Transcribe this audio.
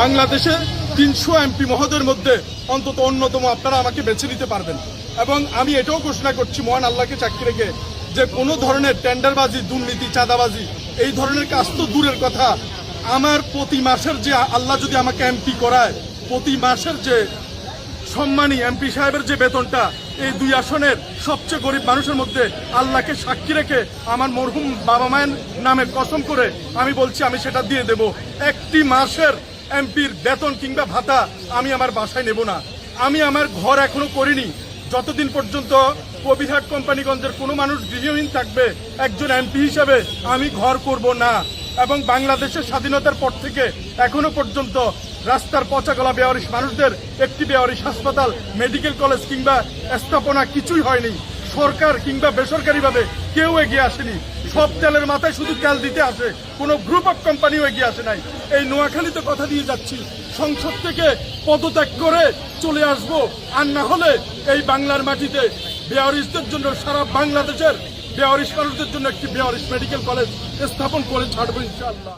বাংলাদেশে তিনশো এমপি মহোদয়ের মধ্যে অন্তত অন্যতম আপনারা আমাকে বেছে নিতে পারবেন। এবং আমি এটাও ঘোষণা করছি, মহান আল্লাহকে চাকরি রেখে যে কোনো ধরনের টেন্ডারবাজি, দুর্নীতি, চাঁদাবাজি, এই ধরনের কাজ তো দূরের কথা। আমার প্রতি মাসের যে আল্লাহ যদি আমাকে এমপি করায়, প্রতি মাসের যে সম্মানী এমপি সাহেবের যে বেতনটা, এই দুই আসনের সবচেয়ে গরিব মানুষের মধ্যে আল্লাহকে সাক্ষী রেখে আমার মরহুম বাবা মায়ের নামে কসম করে আমি বলছি, আমি সেটা দিয়ে দেব। একটি মাসের এমপির বেতন কিংবা ভাতা আমি আমার বাসায় নেব না। আমি আমার ঘর এখনও করিনি। যতদিন পর্যন্ত কবিরহাট কোম্পানিগঞ্জের কোনো মানুষ গৃহহীন থাকবে, একজন এমপি হিসাবে আমি ঘর করব না। এবং বাংলাদেশের স্বাধীনতার পর থেকে এখনও পর্যন্ত রাস্তার পচা গলা বেয়ারিশ মানুষদের একটি বেয়ারিশ হাসপাতাল, মেডিকেল কলেজ কিংবা স্থাপনা কিছুই হয়নি। সরকার কিংবা বেসরকারিভাবে কেউ এগিয়ে আসেনি। সব তেলের মাথায় শুধু তেল দিতে আসে। কোনো গ্রুপ অফ কোম্পানিও এগিয়ে আসে নাই। এই নোয়াখালীতে কথা দিয়ে যাচ্ছি। সংসদ থেকে পদত্যাগ করে চলে আসব। আর না হলে এই বাংলার মাটিতে বেয়ারিশদের জন্য সারা বাংলাদেশের বেয়ারিশ মানুষদের জন্য একটি বেয়ারিশ মেডিকেল কলেজ স্থাপন করে ছাড়বো ইনশাআল্লাহ।